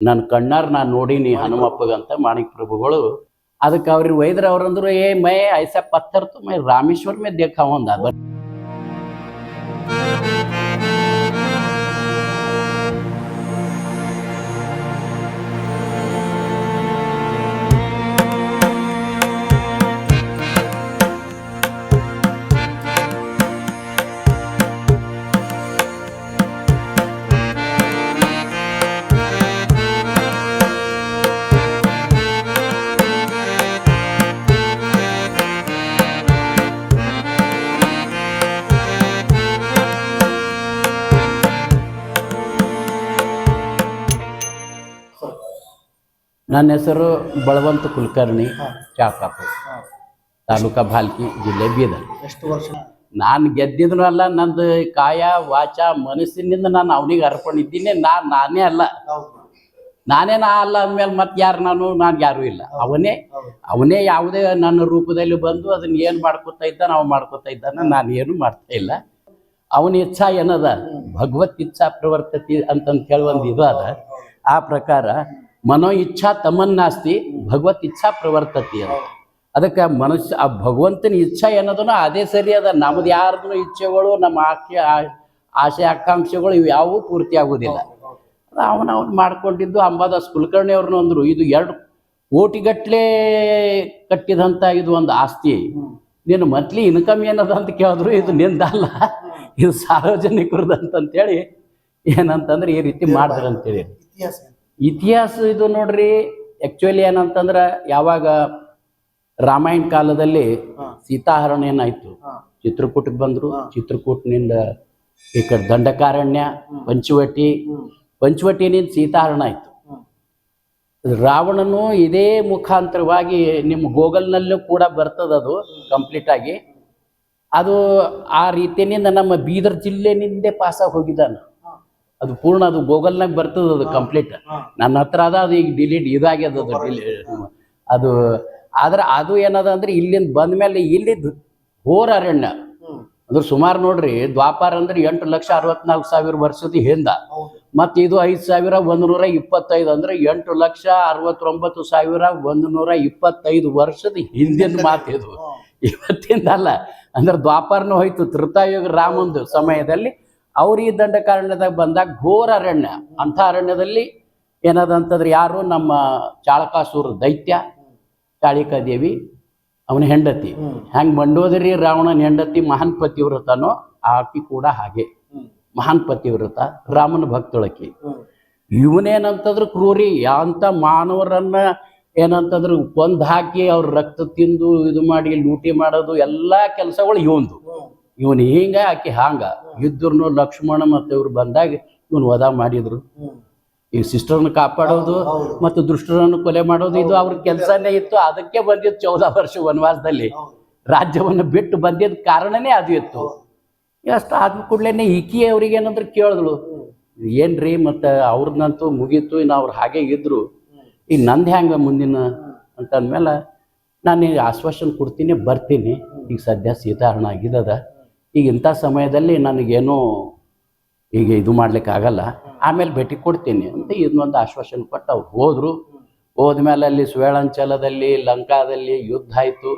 ನನ್ನ ಕಣ್ಣಾರ ನಾನು ನೋಡೀನಿ ಹನುಮಪ್ಪಗಂತ ಮಾಣಿಕ್ ಪ್ರಭುಗಳು. ಅದಕ್ಕೆ ಅವ್ರಿಗೆ ಒಯ್ದ್ರ ಅವ್ರಂದ್ರು ಏ ಮೈ ಐಸ ಪತ್ಥರ್ ತು ಮೈ ರಾಮೇಶ್ವರ ಮೇ ಒಂದ್ ಒಂದ ನನ್ನ ಹೆಸರು ಬಳವಂತ ಕುಲಕರ್ಣಿ ಚಾಕಾಪುರ ತಾಲೂಕಾ ಭಾಲ್ಕಿ ಜಿಲ್ಲೆ ಬೀದರ್. ಎಷ್ಟು ವರ್ಷ? ನಾನು ಗೆದ್ದಿದ್ರು ಅಲ್ಲ ನಂದು ಕಾಯ ವಾಚ ಮನಸ್ಸಿನಿಂದ ನಾನು ಅವನಿಗೆ ಅರ್ಕೊಂಡಿದ್ದೀನಿ ನಾನು ನಾನೇ ಅಲ್ಲ. ನಾನೇ ನಾ ಅಲ್ಲ ಅಂದಮೇಲೆ ಮತ್ತೆ ಯಾರು ನಾನು? ನಾನು ಯಾರೂ ಇಲ್ಲ. ಅವನೇ ಅವನೇ ಯಾವುದೇ ನನ್ನ ರೂಪದಲ್ಲಿ ಬಂದು ಅದನ್ನ ಏನು ಮಾಡ್ಕೊತಾ ಇದ್ದಾನೆ ಅವ್ನು ಮಾಡ್ಕೊತಾ ಇದ್ದಾನೆ ನಾನು ಏನು ಮಾಡ್ತಾ ಇಲ್ಲ. ಅವನ ಇಚ್ಛಾ ಏನದ? ಭಗವತ್ ಇಚ್ಛಾ ಪ್ರವರ್ತತಿ ಅಂತಂತ ಹೇಳಿ ಒಂದು ಇದು ಅದ. ಆ ಪ್ರಕಾರ ಮನೋ ಇಚ್ಛಾ ತಮನ್ನಾಸ್ತಿ ಭಗವತ್ ಇಚ್ಛಾ ಪ್ರವರ್ತತಿ ಅಂತ. ಅದಕ್ಕೆ ಮನುಷ್ಯ, ಆ ಭಗವಂತನ ಇಚ್ಛಾ ಏನದನೋ ಅದೇ ಸರಿ ಅದ. ನಮ್ದು ಯಾರ್ದು ಇಚ್ಛೆಗಳು, ನಮ್ಮ ಆಕೆ ಆಸೆ, ಆಕಾಂಕ್ಷೆಗಳು ಇವು ಯಾವೂ ಪೂರ್ತಿ ಆಗೋದಿಲ್ಲ. ಅವನ ಅವ್ನು ಮಾಡ್ಕೊಂಡಿದ್ದು ಅಂಬಾದಾಸ್ ಕುಲಕರ್ಣಿ ಅವ್ರನ್ನ ಅಂದ್ರು. ಇದು ಎರಡು ಕೋಟಿಗಟ್ಲೆ ಕಟ್ಟಿದಂತ ಇದು ಒಂದು ಆಸ್ತಿ. ನೀನು ಮಂತ್ಲಿ ಇನ್ಕಮ್ ಏನದ ಅಂತ ಕೇಳಿದ್ರು. ಇದು ನಿಂದಲ್ಲ ಇದು ಸಾರ್ವಜನಿಕರದಂತಂತೇಳಿ ಏನಂತಂದ್ರೆ ಈ ರೀತಿ ಮಾಡಿದ್ರು ಅಂತೇಳಿ ಇತಿಹಾಸ ಇದು ನೋಡ್ರಿ ಆಕ್ಚುಲಿ ಏನಂತಂದ್ರ ಯಾವಾಗ ರಾಮಾಯಣ ಕಾಲದಲ್ಲಿ. ಸೀತಾಹರಣ ಏನಾಯ್ತು. ಚಿತ್ರಕೂಟಕ್ಕೆ ಬಂದ್ರು. ಚಿತ್ರಕೂಟನಿಂದ ಈ ಕಡೆ ದಂಡಕಾರಣ್ಯ ಪಂಚವಟಿ. ಪಂಚವಟಿನಿಂದ ಸೀತಾಹರಣ ಆಯ್ತು. ರಾವಣನು ಇದೇ ಮುಖಾಂತರವಾಗಿ ನಿಮ್ಮ ಗೂಗಲ್ನಲ್ಲೂ ಕೂಡ ಬರ್ತದ ಅದು ಕಂಪ್ಲೀಟ್ ಆಗಿ ಅದು ಆ ರೀತಿಯಿಂದ ನಮ್ಮ ಬೀದರ್ ಜಿಲ್ಲೆನಿಂದೇ ಪಾಸಾಗಿ ಹೋಗಿದ್ದಾನೆ. ಅದು ಪೂರ್ಣ ಅದು ಗೂಗಲ್ನಾಗ ಬರ್ತದ ಅದು ಕಂಪ್ಲೀಟ್. ನನ್ನ ಹತ್ರ ಅದ ಅದು ಈಗ ಡಿಲೀಟ್ ಇದಾಗ್ಯದ ಅದು. ಅದು ಆದ್ರೆ ಅದು ಏನದ ಅಂದ್ರೆ ಇಲ್ಲಿಂದ ಬಂದ ಮೇಲೆ ಇಲ್ಲಿದ್ದು ಹೋರ ಅರಣ್ಯ. ಅಂದ್ರೆ ಸುಮಾರು ನೋಡ್ರಿ ದ್ವಾಪಾರ ಅಂದ್ರೆ ಎಂಟು ಲಕ್ಷ ಅರವತ್ನಾಲ್ಕು ಸಾವಿರ ವರ್ಷದ ಹಿಂದ. ಮತ್ತೆ ಇದು ಐದು ಸಾವಿರ ಒಂದು ನೂರ ಇಪ್ಪತ್ತೈದು ಅಂದ್ರೆ ಎಂಟು ಲಕ್ಷ ಅರವತ್ತೊಂಬತ್ತು ಸಾವಿರ ಒಂದು ನೂರ ಇಪ್ಪತ್ತೈದು ವರ್ಷದ ಹಿಂದಿನ ಮಾತು ಇದು. ಇವತ್ತಿಂದ ಇವತ್ತಿಂದಲ್ಲ ಅಂದ್ರೆ ದ್ವಾಪಾರನು ಹೋಯ್ತು ತೃತಾಯುಗ ರಾಮಂದು ಸಮಯದಲ್ಲಿ. ಅವ್ರು ಈ ದಂಡಕಾರಣ್ಯದಾಗ ಬಂದಾಗ ಘೋರ ಅರಣ್ಯ ಅಂಥ ಅರಣ್ಯದಲ್ಲಿ ಏನದಂತಂದ್ರೆ ಯಾರು ನಮ್ಮ ಚಾಳಕಾಸೂರ ದೈತ್ಯ ಚಾಳಿಕಾದೇವಿ ಅವನ ಹೆಂಡತಿ ಹ್ಯಾಂಗ ಹೆಂಗ್ ಮಂಡೋದರಿ ರಾವಣನ ಹೆಂಡತಿ ಮಹಾನ್ ಪತಿವ್ರತನೋ ಆಕಿ ಕೂಡ ಹಾಗೆ. ಮಹಾನ್ ಪತಿವ್ರತ ರಾಮನ ಭಕ್ತಳಕಿ. ಇವನೇನಂತಂದ್ರೆ ಕ್ರೂರಿ ಅಂತ ಮಾನವರನ್ನ ಏನಂತಂದ್ರೆ ಕೊಂದ್ ಹಾಕಿ ಅವ್ರ ರಕ್ತ ತಿಂದು ಇದು ಮಾಡಿ ಲೂಟಿ ಮಾಡೋದು ಎಲ್ಲಾ ಕೆಲಸಗಳು ಇವಂದು. ಇವನ್ ಹಿಂಗ ಆಕಿ ಹಾಂಗ. ಇದ್ರು ಲಕ್ಷ್ಮಣ ಮತ್ತೆ ಇವ್ರು ಬಂದಾಗ ಇವನು ವಧ ಮಾಡಿದ್ರು. ಈ ಸಿಸ್ಟರ್ನ ಕಾಪಾಡೋದು. ಮತ್ತು ದುಷ್ಟರನ್ನು ಕೊಲೆ ಮಾಡೋದು ಇದು ಅವ್ರ ಕೆಲಸನೇ ಇತ್ತು. ಅದಕ್ಕೆ ಬಂದಿದ್ದು ಚೌದ ವರ್ಷ ವನವಾಸದಲ್ಲಿ. ರಾಜ್ಯವನ್ನು ಬಿಟ್ಟು ಬಂದಿದ್ದ ಕಾರಣನೇ ಅದು ಇತ್ತು. ಎಷ್ಟು ಆದ ಕೂಡಲೇ ಈಕಿ ಅವ್ರಿಗೆ ಏನಂದ್ರೆ ಕೇಳಿದ್ಳು. ಏನ್ರಿ ಮತ್ತು ಅವ್ರನ್ನಂತೂ ಮುಗೀತು ಇನ್ನು ಅವ್ರು ಹಾಗೆ ಇದ್ರು. ಈ ಈಗ ನಂದು ಹೆಂಗೆ ಮುಂದಿನ? ಅಂತಂದ್ಮೇಲೆ ನಾನು ಈಗ ಆಶ್ವಾಸನೆ ಕೊಡ್ತೀನಿ ಬರ್ತೀನಿ. ಈಗ ಸದ್ಯ ಸೀತಾರಣ ಆಗಿದ್ದದ. ಈಗ ಇಂಥ ಸಮಯದಲ್ಲಿ ನನಗೇನು ಈಗ ಇದು ಮಾಡ್ಲಿಕ್ಕೆ ಆಗಲ್ಲ ಆಮೇಲೆ ಭೇಟಿ ಕೊಡ್ತೀನಿ ಅಂತ ಇದನ್ನೊಂದು ಆಶ್ವಾಸನೆ ಕೊಟ್ಟು ಅವ್ರು ಹೋದರು. ಹೋದ್ಮೇಲೆ ಅಲ್ಲಿ ಸುವೇಳಂಚಲದಲ್ಲಿ, ಲಂಕಾದಲ್ಲಿ ಯುದ್ಧ ಆಯಿತು.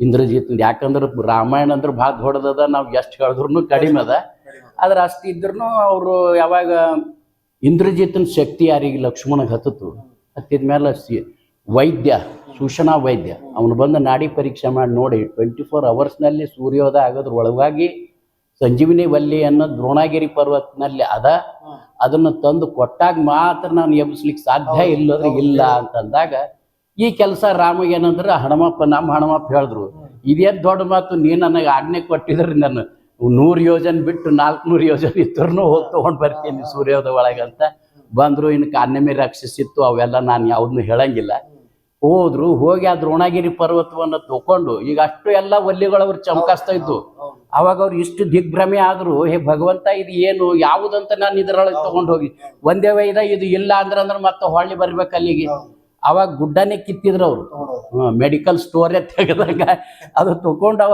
ಇಂದ್ರಜಿತ್ ಯಾಕಂದ್ರೆ ರಾಮಾಯಣ ಅಂದ್ರೆ ಭಾಳ ದೊಡ್ಡದದ, ನಾವು ಎಷ್ಟು ಹೇಳಿದ್ರು ಕಡಿಮೆ ಅದ. ಆದ್ರೆ ಅಷ್ಟು ಇದ್ರೂ ಅವರು ಯಾವಾಗ ಇಂದ್ರಜಿತ್ನ ಶಕ್ತಿ ಯಾರಿಗೆ ಲಕ್ಷ್ಮಣಗೆ ಹತ್ತಿತು ಹತ್ತಿದ ಮೇಲೆ ವೈದ್ಯ ಸೂಚನಾ ವೈದ್ಯ. ಅವನು ಬಂದು ನಾಡಿ ಪರೀಕ್ಷೆ ಮಾಡಿ ನೋಡಿ ಟ್ವೆಂಟಿ ಫೋರ್ ಅವರ್ಸ್ನಲ್ಲಿ ಸೂರ್ಯೋದಯ ಆಗೋದ್ರ ಒಳಗಾಗಿ ಸಂಜೀವಿನಿ ವಲ್ಲಿ ಅನ್ನೋ ದ್ರೋಣಗಿರಿ ಪರ್ವತನಲ್ಲಿ ಅದ. ಅದನ್ನು ತಂದು ಕೊಟ್ಟಾಗ ಮಾತ್ರ ನಾನು ಎಬ್ಬಿಸ್ಲಿಕ್ಕೆ ಸಾಧ್ಯ ಇಲ್ಲದ್ರೆ ಇಲ್ಲ ಅಂತಂದಾಗ ಈ ಕೆಲಸ ರಾಮ ಏನಂದ್ರೆ ಹಣಮಪ್ಪ ನಮ್ಮ ಹಣಮಪ್ಪ ಹೇಳಿದ್ರು. ಇದೇನು ದೊಡ್ಡ ಮಾತು ನೀ ನನಗೆ ಆಜ್ಞೆ ಕೊಟ್ಟಿದ್ರೆ ನಾನು ನೂರು ಯೋಜನೆ ಬಿಟ್ಟು ನಾಲ್ಕುನೂರು ಯೋಜನೆ ಇದ್ರೂ ಹೋಗಿ ತೊಗೊಂಡು ಬರ್ತೀನಿ ಸೂರ್ಯೋದಯ ಒಳಗೆ ಅಂತ ಬಂದರು ಇನ್ನು ಕಾನ್ಯಮಿ ರಕ್ಷಿಸಿತ್ತು ಅವೆಲ್ಲ ನಾನು ಯಾವುದನ್ನು ಹೇಳಂಗಿಲ್ಲ. ಹೋದ್ರು ಹೋಗಿ ಆ ದ್ರೋಣಗಿರಿ ಪರ್ವತವನ್ನು ತಗೊಂಡು ಈಗ ಅಷ್ಟು ಎಲ್ಲ ಒಲ್ಲಿಗಳು ಅವ್ರು ಚಮಕಾಸ್ತಾ ಇದ್ದು. ಅವಾಗ ಅವ್ರು ಇಷ್ಟು ದಿಗ್ಭ್ರಮೆ ಆದ್ರು ಹೇ ಭಗವಂತ ಇದು ಏನು ಯಾವುದಂತ ನಾನು ಇದರೊಳಗೆ ತಗೊಂಡು ಹೋಗಿ ಒಂದೇ ವೈದ ಇದು ಇಲ್ಲ ಅಂದ್ರೆ ಅಂದ್ರೆ ಮತ್ತೆ ಹೊಳ್ಳಿ ಬರ್ಬೇಕು ಅಲ್ಲಿಗೆ. ಅವಾಗ ಗುಡ್ಡನೇ ಕಿತ್ತಿದ್ರು ಅವರು. ಮೆಡಿಕಲ್ ಸ್ಟೋರೇ ತೆಗೆದಾಗ ಅದು ತಗೊಂಡು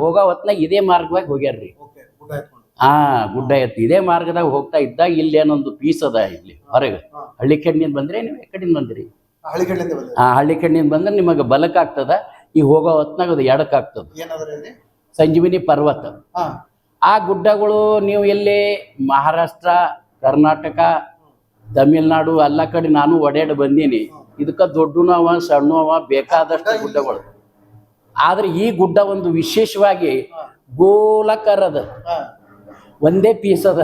ಹೋಗೋ ಹೊತ್ನಾಗ ಇದೇ ಮಾರ್ಗವಾಗಿ ಹೋಗ್ಯಾರ್ರಿ. ಹಾ ಗುಡ್ಡ ಎತ್ಕೊಂಡು. ಆ ಗುಡ್ಡ ಎತ್ತಿ ಇದೇ ಮಾರ್ಗದಾಗ ಹೋಗ್ತಾ ಇದ್ದಾಗ ಇಲ್ಲಿ ಏನೊಂದು ಪೀಸ್ ಅದ ಇಲ್ಲಿ ಹೊರಗೆ. ಹಳ್ಳಿ ಕಡೆಯಿಂದ ಬಂದ್ರೆ ನೀವು ಈ ಕಡೆಯಿಂದ ಬಂದಿರಿ. ಆ ಹಳ್ಳಿ ಕಣ್ಣಿಂದ ಬಂದ್ರೆ ನಿಮಗೆ ಬಲಕ ಆಗ್ತದ. ಈಗ ಹೋಗೋ ಹೊತ್ನಾಗ ಅದು ಎಡಕ್ಕಾಗ್ತದ ಸಂಜೀವಿನಿ ಪರ್ವತ. ಆ ಗುಡ್ಡಗಳು ನೀವು ಎಲ್ಲಿ ಮಹಾರಾಷ್ಟ್ರ ಕರ್ನಾಟಕ ತಮಿಳ್ನಾಡು ಎಲ್ಲ ಕಡೆ ನಾನು ಒಡೆಯಾಡಿ ಬಂದೀನಿ. ಇದಕ್ಕೆ ದೊಡ್ಡ ಅವ ಸಣ್ಣ ಅವ ಬೇಕಾದಷ್ಟು ಗುಡ್ಡಗಳು. ಆದ್ರೆ ಈ ಗುಡ್ಡ ಒಂದು ವಿಶೇಷವಾಗಿ ಗೋಲಕರದ. ಒಂದೇ ಪೀಸ್ ಅದ.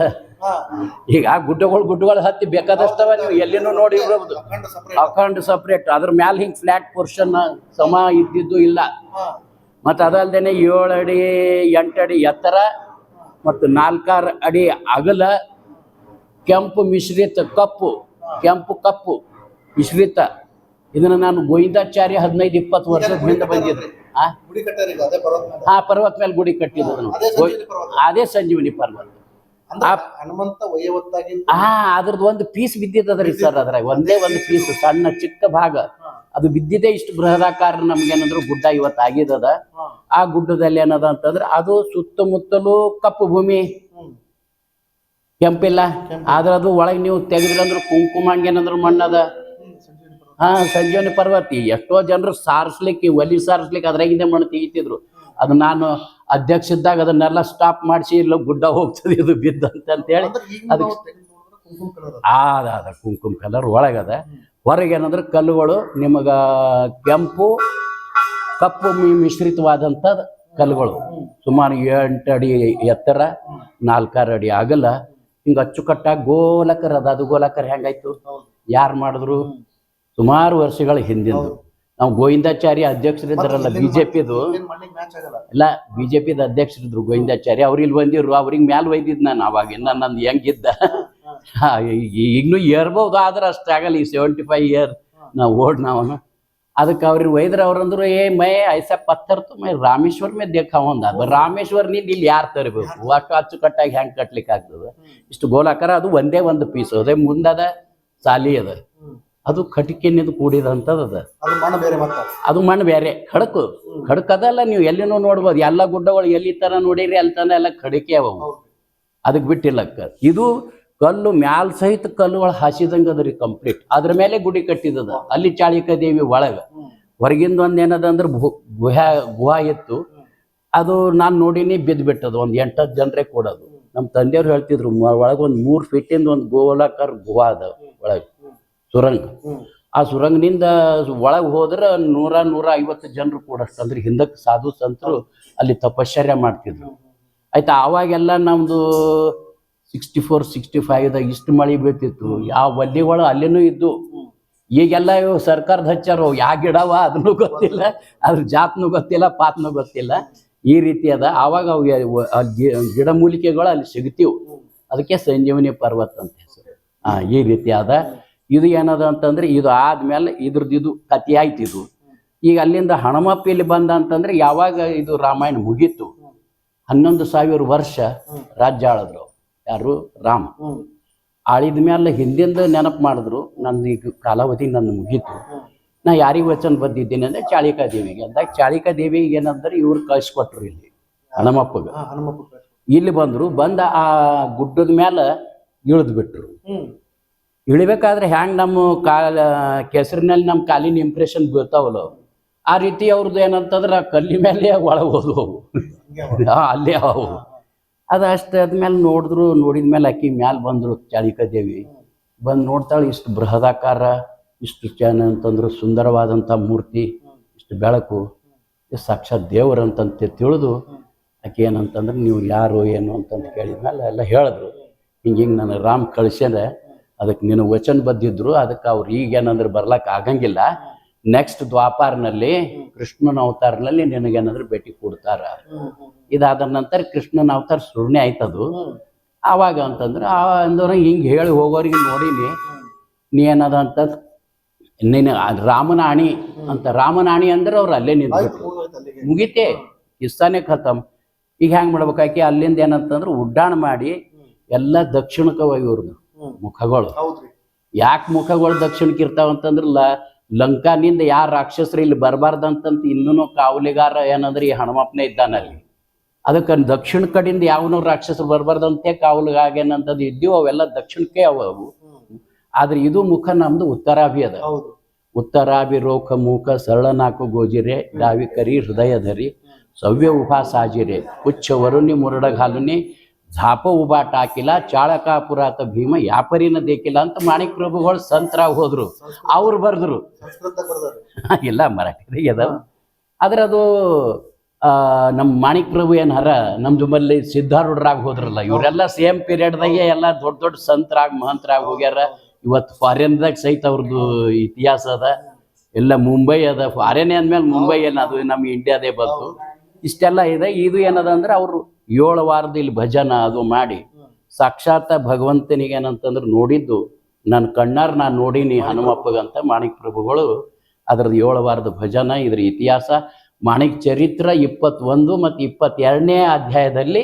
ಈಗ ಆ ಗುಡ್ಡಗಳು ಗುಡ್ಡಗಳು ಹತ್ತಿ ಬೇಕಾದಷ್ಟವ ನೀವು ಎಲ್ಲಿನೂ ನೋಡಿ ಇರಬಹುದು ಅಖಂಡ್. ಅಕೌಂಟ್ ಸಪ್ರೇಟ್ ಅದ್ರ ಮ್ಯಾಲ ಹಿಂಗ್ ಫ್ಲಾಟ್ ಪೋರ್ಷನ್ ಸಮ ಇದ್ದಿದ್ದು ಇಲ್ಲ. ಮತ್ತೆ ಅದಲ್ದೇನೆ ಏಳು ಅಡಿ ಎಂಟು ಅಡಿ ಎತ್ತರ ಮತ್ತು ನಾಲ್ಕಾರು ಅಡಿ ಅಗಲ ಕೆಂಪು ಮಿಶ್ರಿತ ಕಪ್ಪು ಕೆಂಪು ಕಪ್ಪು ಮಿಶ್ರಿತ. ಇದನ್ನ ನಾನು ಗೋವಿಂದಾಚಾರ್ಯ ಹದಿನೈದು ಇಪ್ಪತ್ತು ವರ್ಷದ ಹಿಂದೆ ಬಂದಿದ್ದೆ. ಹಾ ಪರ್ವತ ಮೇಲೆ? ಆ ಪರ್ವತ ಮೇಲೆ ಗುಡಿ ಕಟ್ಟಿದ್ರು. ಅದೇ ಸಂಜೀವಿನಿ ಪರ್ವತ. ಹನುಮಂತ ವಯವತ್ತಾಗಿ ಹಾ ಅದ್ರದ್ದು ಒಂದು ಪೀಸ್ ಬಿದ್ದಿದ್ದದ್ರಿ ಸರ್ ಅದ್ರಾಗ. ಒಂದೇ ಒಂದು ಪೀಸ್ ಸಣ್ಣ ಚಿಕ್ಕ ಭಾಗ. ಅದು ಬಿದ್ದಿದೆ ಇಷ್ಟು ಬೃಹದಾಕಾರ ನಮ್ಗೇನಂದ್ರು ಗುಡ್ಡ ಇವತ್ತು ಆಗಿದದ. ಆ ಗುಡ್ಡದಲ್ಲಿ ಏನದ ಅಂತಂದ್ರೆ ಅದು ಸುತ್ತಮುತ್ತಲು ಕಪ್ಪು ಭೂಮಿ. ಕೆಂಪಿಲ್ಲ. ಆದ್ರೆ ಅದು ಒಳಗೆ ನೀವು ತೆಗೆದ್ರಂದ್ರೆ ಕುಂಕುಮ ಹಂಗೇನಂದ್ರೆ ಮಣ್ಣದ. ಹಾ ಸಂಜೀವನಿ ಪರ್ವತಿ. ಎಷ್ಟೋ ಜನರು ಸಾರಿಸ್ಲಿಕ್ಕೆ ಒಲಿ ಸಾರಿಸ್ಲಿಕ್ಕೆ ಅದ್ರಾಗಿಂದ ಮಣ್ಣು ತೆಗಿತಿದ್ರು. ಅದು ನಾನು ಅಧ್ಯಕ್ಷ ಇದ್ದಾಗ ಅದನ್ನೆಲ್ಲ ಸ್ಟಾಪ್ ಮಾಡಿಸಿ ಇಲ್ಲ ಗುಡ್ಡ ಹೋಗ್ತದೆ ಇದು ಬಿದ್ದಂತ ಅಂತೇಳಿ ಅದಕ್ಕೆ ಆದ ಅದ ಕುಂಕುಮ ಕಲರ್ ಒಳಗದ. ಹೊರಗೆ ಏನಂದ್ರೆ ಕಲ್ಲುಗಳು ನಿಮಗೆ ಕೆಂಪು ಕಪ್ಪು ಮಿಶ್ರಿತವಾದಂಥ ಕಲ್ಲುಗಳು. ಸುಮಾರು ಎಂಟು ಅಡಿ ಎತ್ತರ ನಾಲ್ಕಾರು ಅಡಿ ಆಗಲ್ಲ ಹಿಂಗೆ ಅಚ್ಚುಕಟ್ಟಾಗಿ ಗೋಲಕರ ಅದ ಅದು ಗೋಲಕರ ಹೆಂಗಾಯ್ತು? ಯಾರು ಮಾಡಿದ್ರು? ಸುಮಾರು ವರ್ಷಗಳ ಹಿಂದಿಂದು. ನಾವು ಗೋವಿಂದಾಚಾರ್ಯ ಅಧ್ಯಕ್ಷರಿದ್ದಾರಲ್ಲ ಬಿಜೆಪಿದು. ಇಲ್ಲ ಪಿದು ಏನ್ ಮಣ್ಣಿಗೆ ಮ್ಯಾಚ್ ಆಗಲ್ಲ. ಎಲ್ಲ ಬಿ ಜೆ ಪಿದ ಅಧ್ಯಕ್ಷರಿದ್ರು ಗೋವಿಂದಾಚಾರ್ಯ. ಅವ್ರು ಇಲ್ಲಿ ಬಂದಿರು ಅವ್ರಿಗೆ ಮ್ಯಾಲ ಒಯ್ದಿದ್ ನಾನು ಅವಾಗ ಇನ್ನ ನಂದು ಹೆಂಗಿದ್ದ ಈಗ್ನೂ ಏರ್ಬೋದು ಆದ್ರೆ ಅಷ್ಟೇ ಆಗಲ್ಲ. ಈ ಸೆವೆಂಟಿ ಫೈವ್ ಇಯರ್ ನಾವು ಓಡ್ ನಾವನು. ಅದಕ್ಕೆ ಅವ್ರಿಗೆ ಒಯ್ದ್ರೆ ಅವ್ರಂದ್ರು ಏ ಮೈ ಐಸಾ ಪತ್ತರ್ ತು ಮೈ ರಾಮೇಶ್ವರ್ ಮೇ ದೇಖ ಒಂದ ರಾಮೇಶ್ವರ್ನಿಂದ ಇಲ್ಲಿ ಯಾರು ತರಬೇಕು? ಅಷ್ಟು ಅಚ್ಚುಕಟ್ಟಾಗಿ ಹೆಂಗೆ ಕಟ್ಲಿಕ್ಕೆ ಆಗ್ತದೆ ಇಷ್ಟು ಗೋಲಾಕಾರ ಅದು ಒಂದೇ ಒಂದು ಪೀಸ್ ಅದೇ ಮುಂದದ ಸಾಲಿ ಅದ. ಅದು ಕಟಿಕೆನಿಂದ ಕೂಡಿದಂಥದ್ದು ಅದು. ಅದು ಮಣ್ಣು ಬೇರೆ ಮತ್ತೆ. ಅದು ಮಣ್ಣು ಬೇರೆ ಖಡಕು. ಖಡಕ್ ಅದಲ್ಲ ನೀವು ಎಲ್ಲಿನೂ ನೋಡ್ಬೋದು ಎಲ್ಲ ಗುಡ್ಡಗಳು ಎಲ್ಲಿ ತರ ನೋಡಿರಿ ಅಲ್ಲಿ ತನ ಎಲ್ಲ ಕಡಿಕೆ ಅವು. ಅದಕ್ಕೆ ಬಿಟ್ಟಿಲ್ಲ ಇದು ಕಲ್ಲು ಮ್ಯಾಲ್ ಸಹಿತ ಕಲ್ಲುಗಳು ಅದ ಅದ್ರಿ ಕಂಪ್ಲೀಟ್ ಅದ್ರ ಮೇಲೆ ಗುಡಿ ಕಟ್ಟಿದದ. ಅಲ್ಲಿ ಚಾಳಿಕ ದೇವಿ ಒಳಗೆ. ಹೊರಗಿಂದ ಒಂದು ಏನದ ಅಂದ್ರೆ ಗುಹಾ ಗುಹಾ ಇತ್ತು. ಅದು ನಾನು ನೋಡಿನಿ ಬಿದ್ದು ಬಿಟ್ಟದು ಒಂದು ಎಂಟತ್ತು ಜನರೇ ಕೊಡೋದು. ನಮ್ಮ ತಂದೆಯವ್ರು ಹೇಳ್ತಿದ್ರು ಒಳಗೆ ಒಂದು ಮೂರು ಫೀಟಿಂದ ಒಂದು ಗೋಲಾಕಾರ ಗುಹಾ ಅದ ಒಳಗೆ. ಸುರಂಗ. ಆ ಸುರಂಗನಿಂದ ಒಳಗೆ ಹೋದ್ರೆ ನೂರ ನೂರ ಐವತ್ತು ಜನರು ಕೂಡಷ್ಟು ಅಂದ್ರೆ ಹಿಂದಕ್ಕೆ ಸಾಧು ಸಂತರು ಅಲ್ಲಿ ತಪಶ್ಚರ್ಯ ಮಾಡ್ತಿದ್ರು. ಆಯ್ತಾ ಆವಾಗೆಲ್ಲ ನಮ್ದು ಸಿಕ್ಸ್ಟಿ ಫೋರ್ ಸಿಕ್ಸ್ಟಿ ಫೈವ್ದಾಗ ಇಷ್ಟು ಮಳೆ ಬೀಳ್ತಿತ್ತು. ಯಾವ ಒಲ್ಲಿಗಳು ಅಲ್ಲಿನೂ ಇದ್ದು. ಈಗೆಲ್ಲ ಇವು ಸರ್ಕಾರದ ಹಚ್ಚಾರು. ಯಾವ ಗಿಡವ ಅದನ್ನು ಗೊತ್ತಿಲ್ಲ ಅದ್ರ ಜಾತ್ನು ಗೊತ್ತಿಲ್ಲ ಪಾತ್ನು ಗೊತ್ತಿಲ್ಲ. ಈ ರೀತಿ ಅದ. ಆವಾಗ ಅವು ಗಿಡಮೂಲಿಕೆಗಳು ಅಲ್ಲಿ ಸಿಗ್ತೀವು. ಅದಕ್ಕೆ ಸಂಜೀವನಿ ಪರ್ವತ ಅಂತ ಹೆಸರು. ಆ ಈ ರೀತಿ ಅದ. ಇದು ಏನದ ಅಂತಂದ್ರೆ ಇದು ಆದ್ಮೇಲೆ ಇದ್ರದ್ದು ಇದು ಕತಿ ಆಯ್ತು ಇದು. ಈಗ ಅಲ್ಲಿಂದ ಹಣಮಪ್ಪ ಇಲ್ಲಿ ಬಂದ ಅಂತಂದ್ರೆ ಯಾವಾಗ ಇದು ರಾಮಾಯಣ ಮುಗೀತು? ಹನ್ನೊಂದು ಸಾವಿರ ವರ್ಷ ರಾಜ್ಯ ಆಳಿದ್ರು ಯಾರು? ರಾಮ. ಆಳಿದ ಮೇಲೆ ಹಿಂದಿಂದ ನೆನಪು ಮಾಡಿದ್ರು ನನ್ನ ಈಗ ಕಾಲಾವಧಿ ನನ್ನ ಮುಗೀತು. ನಾ ಯಾರಿಗೆ ವಚನ ಬಂದಿದ್ದೀನಿ ಅಂದ್ರೆ ಚಾಳಿಕಾ ದೇವಿಗೆ. ಅಂದಾಗ ಚಾಳಿಕಾ ದೇವಿಗೆ ಏನಂದ್ರೆ ಇವ್ರು ಕಳಿಸ್ಕೊಟ್ರು ಇಲ್ಲಿ ಹಣಮಪ್ಪಗೆ. ಇಲ್ಲಿ ಬಂದ್ರು ಬಂದ ಆ ಗುಡ್ಡದ ಮೇಲೆ ಇಳಿದು ಬಿಟ್ರು ಹ್ಮ್. ಇಳಿಬೇಕಾದ್ರೆ ಹ್ಯಾಂಗ್ ನಮ್ಮ ಕಾಲ ಕೆಸರಿನಲ್ಲಿ ನಮ್ಮ ಕಾಲಿನ ಇಂಪ್ರೆಷನ್ ಬೀಳ್ತಾವಲ್ಲ ಆ ರೀತಿ ಅವ್ರದ್ದು ಏನಂತಂದ್ರೆ ಆ ಕಲ್ಲಿ ಮೇಲೆ ಒಳಗೆ ಹೋದವು ಅಲ್ಲೇ ಅವು. ಅದು ಅಷ್ಟೇ ಆದ್ಮೇಲೆ ನೋಡಿದ್ರು ನೋಡಿದ ಮೇಲೆ ಆಕಿ ಮ್ಯಾಲೆ ಬಂದ್ರು ಚಾಳಿಕಾ ದೇವಿ. ಬಂದು ನೋಡ್ತಾಳೆ ಇಷ್ಟು ಬೃಹದಾಕಾರ ಇಷ್ಟು ಚೆನ್ನ ಅಂತಂದ್ರು ಸುಂದರವಾದಂಥ ಮೂರ್ತಿ ಇಷ್ಟು ಬೆಳಕು ಇಷ್ಟು ಸಾಕ್ಷಾತ್ ದೇವರು ಅಂತಂತ ತಿಳಿದು ಆಕೆ ಏನಂತಂದ್ರೆ ನೀವು ಯಾರು ಏನು ಅಂತಂತ ಕೇಳಿದ ಮೇಲೆ ಎಲ್ಲ ಹೇಳಿದ್ರು. ಹಿಂಗೆ ಹಿಂಗೆ ನನಗೆ ರಾಮ್ ಕಳಿಸ್ಯಾರ ಅದಕ್ಕೆ ನೀನು ವಚನ ಬದ್ದಿದ್ರು ಅದಕ್ಕೆ ಅವ್ರು ಈಗ ಏನಂದ್ರೆ ಬರ್ಲಕ್ಕೆ ಆಗಂಗಿಲ್ಲ. ನೆಕ್ಸ್ಟ್ ದ್ವಾಪಾರ್ನಲ್ಲಿ ಕೃಷ್ಣನ ಅವತಾರನಲ್ಲಿ ನಿನಗೇನಾದ್ರೂ ಭೇಟಿ ಕೊಡ್ತಾರ. ಇದಾದ ನಂತರ ಕೃಷ್ಣನ ಅವತಾರ ಸುರ್ಣೆ ಆಯ್ತದು. ಆವಾಗ ಅಂತಂದ್ರೆ ಆ ಅಂದವ್ರ ಹಿಂಗೆ ಹೇಳಿ ಹೋಗೋರಿಗೆ ನೋಡೀನಿ. ನೀ ಏನದ ಅಂತ ನೀನು ರಾಮನಾಣಿ ಅಂತ ರಾಮನಾಣಿ ಅಂದ್ರೆ ಅವ್ರು ಅಲ್ಲೇ ನಿಂತು ಮುಗಿತೆ ಕಿಸ್ಸಾನೆ ಖತಮ್ ಈಗ ಹೆಂಗ್ ಮಾಡ್ಬೇಕಾಕಿ ಅಲ್ಲಿಂದ ಏನಂತಂದ್ರೆ ಉಡ್ಡಾಣ ಮಾಡಿ ಎಲ್ಲ ದಕ್ಷಿಣಕ್ಕೆ ಇವ್ರದ್ದು ಹ್ಮ್ ಮುಖಗಳು. ಯಾಕೆ ಮುಖಗಳು ದಕ್ಷಿಣಕ್ಕೆ ಇರ್ತಾವ ಅಂತಂದ್ರಲ್ಲ ಲ ಲಂಕಾನಿಂದ ಯಾರು ರಾಕ್ಷಸರು ಇಲ್ಲಿ ಬರಬಾರ್ದಂತಂತ ಇನ್ನೂ ಕಾವಲಿಗಾರ ಏನಂದ್ರೆ ಈ ಹನುಮಪ್ಪನೇ ಇದ್ದಾನ ಅಲ್ಲಿ ಅದಕ್ಕೆ ದಕ್ಷಿಣ ಕಡೆಯಿಂದ ಯಾವನೋ ರಾಕ್ಷಸರು ಬರಬಾರ್ದಂತೆ ಕಾವಲುಗಾಗೇನಂತದ್ದು ಇದ್ದೀವೋ ಅವೆಲ್ಲ ದಕ್ಷಿಣಕ್ಕೆ ಅವ ಆದ್ರೆ ಇದು ಮುಖ ನಮ್ದು ಉತ್ತರಾಭಿ ಅದ. ಉತ್ತರಾಭಿ ರೋಖ ಮೂಕ ಸರಳ ನಾಕು ಗೋಜಿರೆ ದಾವಿ ಕರಿ ಹೃದಯ ಧರಿ ಸವ್ಯ ಉಪಾಸಾಜಿರೆ ಹುಚ್ಚ ಪುಚ್ಚ ವರುಣಿ ಮುರಡ ಝಾಪ ಹಾಕಿಲ್ಲ ಚಾಳಕಾಪುರ ಚಾಳಕಾಪುರಾತ ಭೀಮ ಯಾಪರಿನ ದೇಕಿಲ್ಲ ಅಂತ ಮಾಣಿಕ್ ಪ್ರಭುಗಳು ಸಂತರಾಗಿ ಹೋದ್ರು. ಅವ್ರು ಬರ್ದ್ರು. ಇಲ್ಲ ಮರಾಠಿ ಅದಾವ ಆದ್ರೆ ಅದು ಆ, ನಮ್ಮ ಮಾಣಿಕ್ ಪ್ರಭು ಏನ್ ಹರ ನಮ್ದು ಮಲ್ಲಿ ಸಿದ್ಧಾರೂಢರಾಗಿ ಹೋದ್ರಲ್ಲ ಇವರೆಲ್ಲ ಸೇಮ್ ಪೀರಿಯಡ್ದಾಗೆ ಎಲ್ಲ ದೊಡ್ಡ ದೊಡ್ಡ ಸಂತರಾಗಿ ಮಹಂತರಾಗಿ ಹೋಗ್ಯಾರ. ಇವತ್ತು ಫಾರಿನ್ದಾಗ ಸಹಿತ ಅವ್ರದ್ದು ಇತಿಹಾಸ ಅದ. ಎಲ್ಲ ಮುಂಬೈ ಅದ. ಫಾರಿನ್ ಅಂದ್ಮೇಲೆ ಮುಂಬೈ ಏನದು ಅದು ನಮ್ಮ ಇಂಡಿಯಾದೇ ಬಂತು. ಇಷ್ಟೆಲ್ಲ ಇದೆ. ಇದು ಏನದ ಅಂದ್ರೆ ಅವರು ಏಳು ವಾರದ ಇಲ್ಲಿ ಭಜನ ಅದು ಮಾಡಿ ಸಾಕ್ಷಾತ್ ಭಗವಂತನಿಗೆ ಏನಂತಂದ್ರೆ ನೋಡಿದ್ದು ನನ್ನ ಕಣ್ಣಾರ್ ನಾನು ನೋಡೀನಿ ಹನುಮಪ್ಪಗಂತ ಮಾಣಿಕ್ ಪ್ರಭುಗಳು ಅದ್ರದ್ದು ಏಳು ವಾರದ ಭಜನ ಇದ್ರ ಇತಿಹಾಸ. ಮಾಣಿಕ್ ಚರಿತ್ರ ಇಪ್ಪತ್ತೊಂದು ಮತ್ತು ಇಪ್ಪತ್ತೆರಡನೇ ಅಧ್ಯಾಯದಲ್ಲಿ